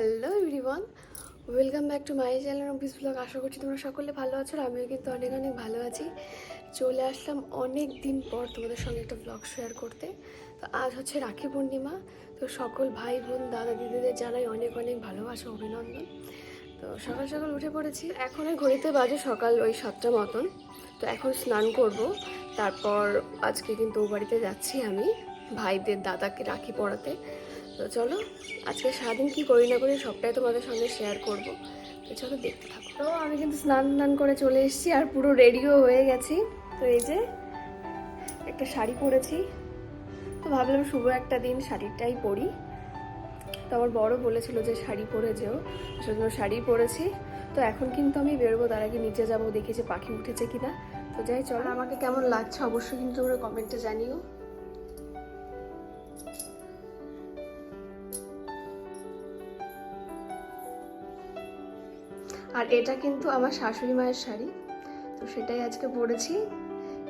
Hello everyone welcome back to my channel office blog আশা করছি তোমরা সকলে ভালো আছো আর আমিও কিন্তু অনেক অনেক ভালো আছি। চলে আসলাম অনেক দিন পর তোমাদের সঙ্গে একটা ব্লগ শেয়ার করতে। তো আজ হচ্ছে রাখি পূর্ণিমা। তো সকল ভাই, বোন, দাদা, দিদিদের জানাই অনেক অনেক ভালোবাসা, অভিনন্দন। তো সকাল সকাল উঠে পড়েছি। এখন ওই ঘড়িতে বাজে সকাল ওই সাতটা মতন। তো এখন স্নান করব। তারপর আজকে কিন্তু বাড়িতে যাচ্ছি আমি ভাইদের দাদাকে রাখি পড়াতে। তো চলো আজকে সারাদিন কি করি না করি সবটাই তোমাদের সঙ্গে শেয়ার করব। তো চলো দেখতে থাকো। তো আমি কিন্তু স্নান টান করে চলে এসেছি আর পুরো রেডিও হয়ে গেছি। তো এই যে একটা শাড়ি পরেছি। তো ভাবলাম শুভ একটা দিন শাড়িটাই পরি। তো আমার বড় বলেছিল যে শাড়ি পরে যেও সেজন্য শাড়ি পরেছি। তো এখন কিন্তু আমি বেরোবো তার আগে নিচে যাব দেখি যে পাখি উঠেছে কিনা। তো যাই চলো। আমাকে কেমন লাগছে অবশ্যই কিন্তু তোমরা কমেন্টে জানিও। আর এটা কিন্তু আমার শাশুড়ি মায়ের শাড়ি। তো সেটাই আজকে পরেছি।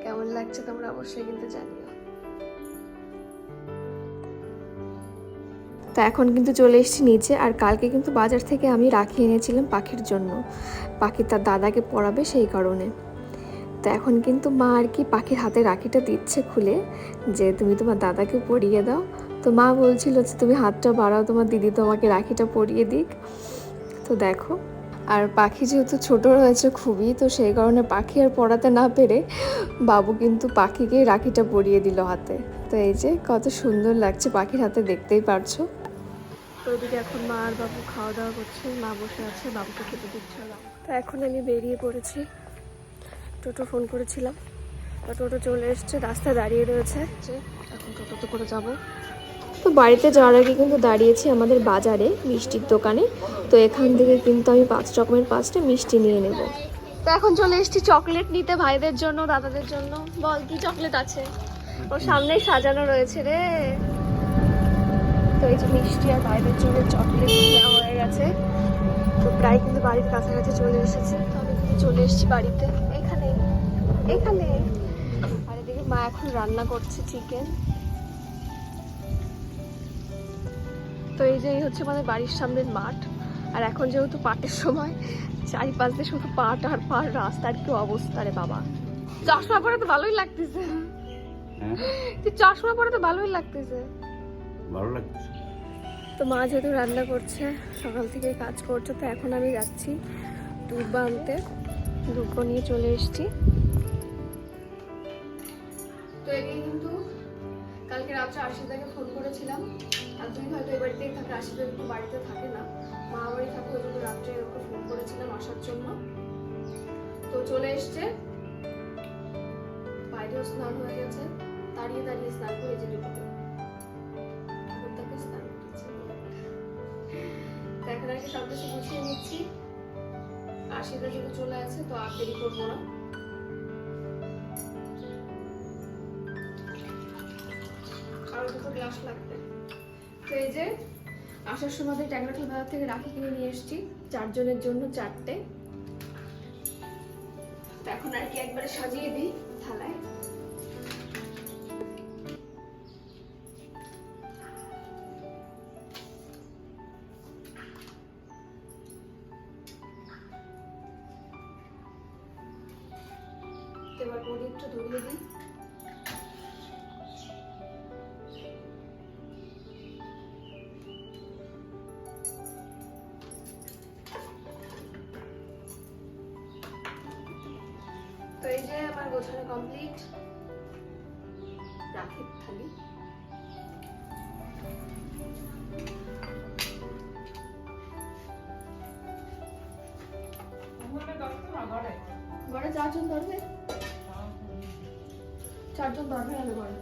কেমন লাগছে তোমরা অবশ্যই কিন্তু জানিও। তা এখন কিন্তু চলে এসেছি নিচে আর কালকে কিন্তু বাজার থেকে আমি রাখি এনেছিলাম পাখির জন্য। পাখি তার দাদাকে পড়াবে সেই কারণে। তো এখন কিন্তু মা আর কি পাখির হাতে রাখিটা দিচ্ছে খুলে যে তুমি তোমার দাদাকে পরিয়ে দাও। তো মা বলছিল যে, তুমি হাতটা বাড়াও, তোমার দিদি তোমাকে রাখিটা পরিয়ে দিক। তো দেখো। আর পাখি যেহেতু ছোট রয়েছে খুবই, তো সেই কারণে পাখি আর পড়াতে না পেরে বাবু কিন্তু পাখিকেই রাখিটা পরিয়ে দিল হাতে। তো এই যে কত সুন্দর লাগছে পাখির হাতে দেখতেই পারছ। তো ওইদিকে এখন মা আর বাবু খাওয়া দাওয়া করছে, মা বসে আছে, বাবুকে খেতে দিচ্ছে। না তো এখন আমি বেরিয়ে পড়েছি। টোটো ফোন করেছিলাম। টোটো চলে এসছে, রাস্তায় দাঁড়িয়ে রয়েছে। এখন টোটোতে করে যাব। তো বাড়িতে যাওয়ার আগে কিন্তু দাঁড়িয়েছি আমাদের বাজারে মিষ্টির দোকানে। তো এখান থেকে কিন্তু আমি পাঁচ রকমের পাঁচটা মিষ্টি নিয়ে নেব। তো এখন চলে এসেছি চকলেট নিতে ভাইদের জন্য, দাদাদের জন্য। বল, কি চকলেট আছে? ওর সামনেই সাজানো রয়েছে রে। তো এই যে মিষ্টি আর ভাইদের জন্য চকলেট নেওয়া হয়ে গেছে। তো প্রায় কিন্তু বাড়ির কাছাকাছি চলে এসেছে। তো আমি কিন্তু চলে এসেছি বাড়িতে। এখানে এখানে। আর এদিকে মা এখন রান্না করছে চিকেন তো এই যে এই হচ্ছে আমাদের বাড়ির সামনের মাঠ। আর এখন যেহেতু পাটের সময় চারিপাশ দিয়ে শুধু পাট আর পাট রাস্তার কি অবস্থা রে বাবা। চশমা পরে তো ভালোই লাগতেছে। হ্যাঁ? তুই চশমা পরে তো ভালোই লাগতেছে। ভালো লাগছে তো মা যেহেতু রান্না করছে সকাল থেকে কাজ করছে তো এখন আমি যাচ্ছি দুধ আনতে। দুধ নিয়ে চলে এসেছি। তো এদিকে কিন্তু কালকে রাত্রে আশিদাকে ফোন করেছিলাম। আর তুমি হয়তো এ বাড়িতেই থাকে আশিদা একটু বাড়িতে থাকে না। মা বাড়ি থাকে, ওই জন্য রাত্রে ওকে ফোন করেছিলাম আসার জন্য। তো চলে এসছে। বাইরেও স্নান হয়ে গেছে। দাঁড়িয়ে দাঁড়িয়ে স্নান করে যেতে হবে। ঠাকুরটাকে স্নান সব কিছু গুছিয়ে নিচ্ছি। আশিদা যেহেতু চলে আছে তো আর দেরি করব না। আরও দুটো গ্লাস লাগবে। তো এই যে, আসার সময় ট্যাংরাটি বাজার থেকে রাখি কিনে নিয়ে এসেছি, চারজনের জন্য চারটে। এখন আর কি একবারে সাজিয়ে দিই থালায়। এই যে আমার গোছানো কমপ্লিট রাখির থালি ঘরে চারজন ধরবে চারজন ধরবে আমি ঘরে।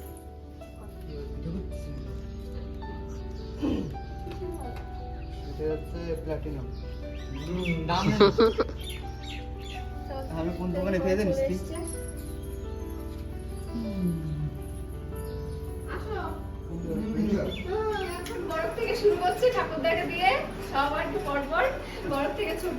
এটা হচ্ছে প্লাটিনাম আমি কোন দোকানে পেয়ে দেন এখন বরফ থেকে শুরু করছে ঠাকুরদাকে দিয়ে সবার একটু পরপর বরফ থেকে ছোট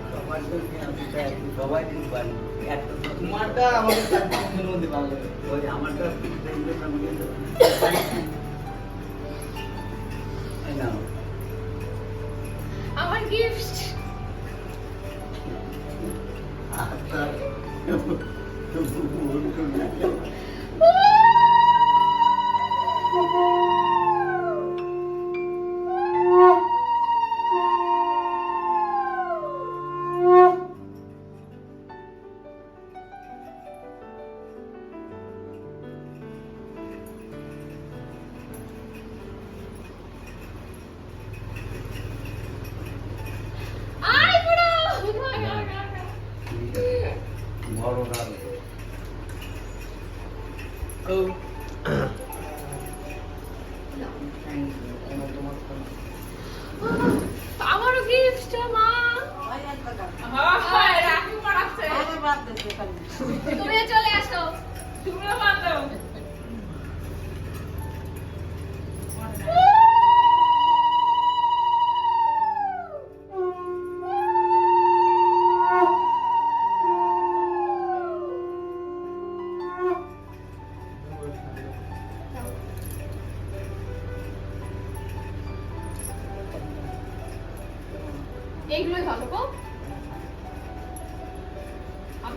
সবাই দিতে পারি একটা তোমারটা আমাকে চার মধ্যে ভালো ওই আমারটা আমার গিফট আচ্ছা। বড় গাল ও তোমার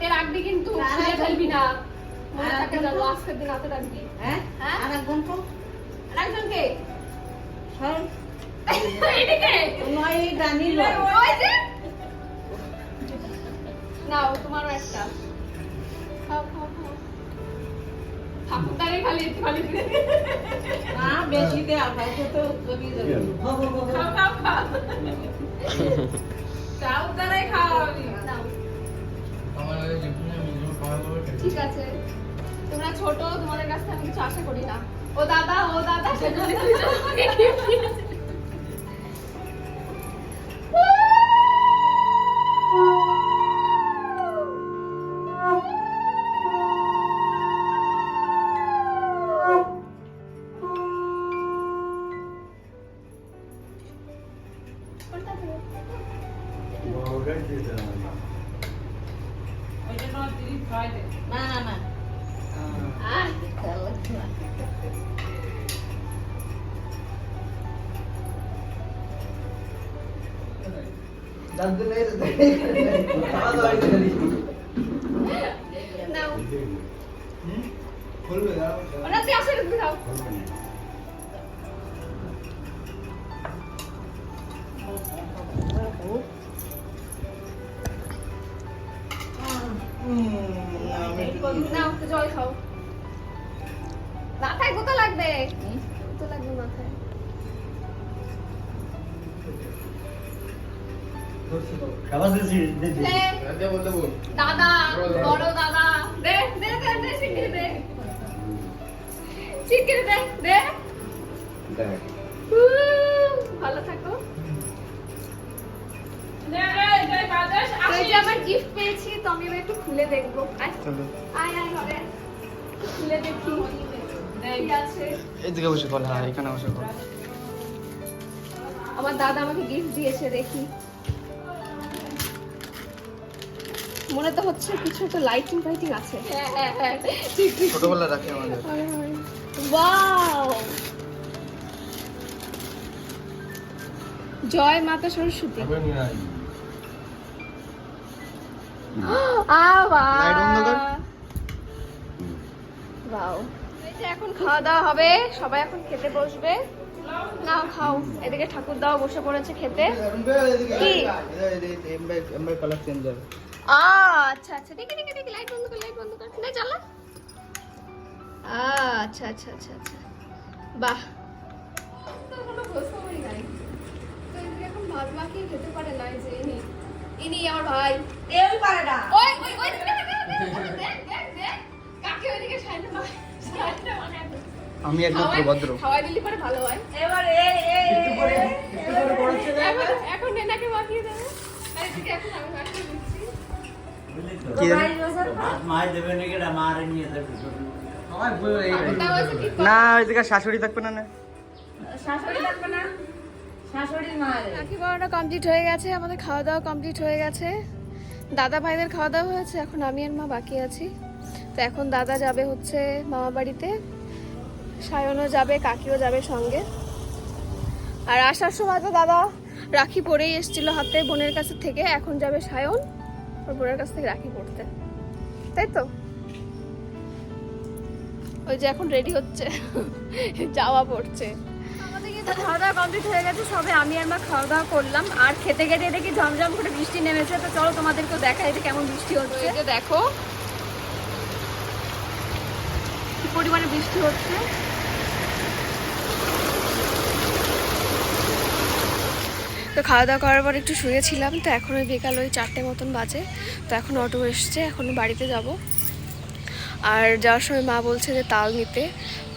আপনি রাখবি কিন্তু খুলে ফেলবি না। মনে থাকে জানো আজকের দিন হাতে রাখবি হ্যাঁ? হ্যাঁ? আর একজন তো আরেকজনকে সর এদিকে। নয় লয় ওই যে। নাও তোমারও একটা। খাও খাও খাও। ঠাকুরদারে খালি খালি না বেশি দে আপনাকে তো কবি যাবে খাও খাও খাও। ঠাকুরদারে খাও নাও ঠিক আছে। তোমরা ছোট তোমাদের কাছ থেকে আমি কিছু আশা করি না। ও দাদা ও দাদা। সেজন্য কিছু জল খাও মাথায় কত লাগবে কত লাগবে মাথায় দাদা বড় দাদা দে দে দে দে শিখিয়ে দে। শিখিয়ে দে দে। ভালো থাকো। তো এই যে আমার গিফট পেয়েছি তো আমি এবার একটু খুলে দেখব। আয়। খুলে দেখি। কি বসে বল হ্যাঁ এখানে বসে বল। আমার দাদা আমাকে গিফট দিয়েছে দেখি। মনে তো হচ্ছে কিছু একটা লাইটিং ফাইটিং আছে হ্যাঁ হ্যাঁ হ্যাঁ ছোটবেলা রাখি আমাদের ওয়াও জয় মাতা সরস্বতী এখন খাওয়া দাওয়া হবে সবাই এখন খেতে বসবে নাও খাও এদিকে ঠাকুর দাও বসে পড়েছে খেতে কি? আচ্ছা আচ্ছা দেখি দেখি দেখি লাইট বন্ধ কর লাইট বন্ধ কর না জ্বালা আচ্ছা আচ্ছা আচ্ছা আচ্ছা বাহ ইনি আমার ভাই এই পারে না ওই ওই ওই দেখ দেখ দেখ দেখ দেখ আমি একদম ভদ্র খাওয়াই দিলে পরে ভালো হয় এবার এই এই এখন নেনাকে এখন মাছ দেবে না ওইদিকে শাশুড়ি থাকবে না না। শাশুড়ি থাকবে না? রাখি বানানো কমপ্লিট হয়ে গেছে আমাদের খাওয়া দাওয়া কমপ্লিট হয়ে গেছে। দাদা ভাইদের খাওয়া দাওয়া হয়েছে এখন আমি আর মা বাকি আছি। তো এখন দাদা যাবে হচ্ছে মামা বাড়িতে সায়নও যাবে কাকিও যাবে সঙ্গে। আর আসার সময় তো দাদা রাখি পরেই এসেছিল হাতে বোনের কাছে থেকে এখন যাবে সায়ন ওর বোনের কাছ থেকে রাখি পড়তে তাই তো? ওই যে এখন রেডি হচ্ছে যাওয়া পড়ছে। আমাদের কিন্তু খাওয়া দাওয়া কমপ্লিট হয়ে গেছে সবে আমি আর মা খাওয়া দাওয়া করলাম। আর খেতে খেতে দেখি ঝমঝম করে বৃষ্টি নেমেছে তো চলো তোমাদেরকেও দেখাই যে কেমন বৃষ্টি হচ্ছে। দেখো। কি পরিমাণে বৃষ্টি হচ্ছে। তো খাওয়া দাওয়া করার পর একটু শুয়েছিলাম, তো এখন ওই বিকাল ওই চারটে মতন বাজে, তো এখন অটো এসছে, এখন বাড়িতে যাব। আর যাওয়ার সময় মা বলছে যে তাল নিতে,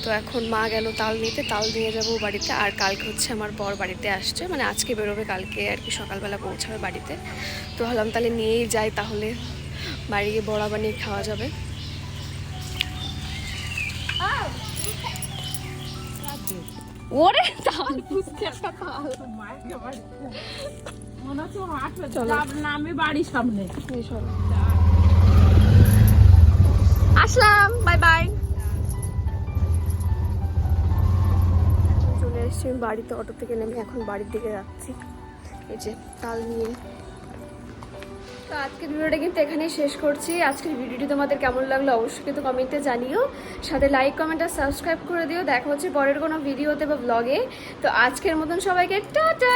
তো এখন মা গেল তাল নিতে, তাল নিয়ে যাব বাড়িতে, আর কালকে হচ্ছে আমার বর বাড়িতে আসছে মানে আজকে বেরোবে কালকে আর কি সকালবেলা পৌঁছাবে বাড়িতে। তো ভাবলাম তাহলে নিয়েই যাই, তাহলে বাড়ি গিয়ে বড়া বানিয়ে খাওয়া যাবে। ওরে তাল বুঝতে একটা তাল মনে হচ্ছে মাঠ চলো। নামে বাড়ির সামনে। আসলাম বাই বাই চলে এসেছি বাড়িতে অটো থেকে নেমে এখন বাড়ির দিকে যাচ্ছি। এই যে তাল নিয়ে। তো আজকের ভিডিওটা কিন্তু এখানেই শেষ করছি। আজকের ভিডিওটি তোমাদের কেমন লাগল অবশ্যই কিন্তু কমেন্টে জানিও। সাথে লাইক কমেন্ট আর সাবস্ক্রাইব করে দিও। দেখা হচ্ছে পরের কোনো ভিডিওতে বা ব্লগে তো আজকের মতন সবাইকে টাটা!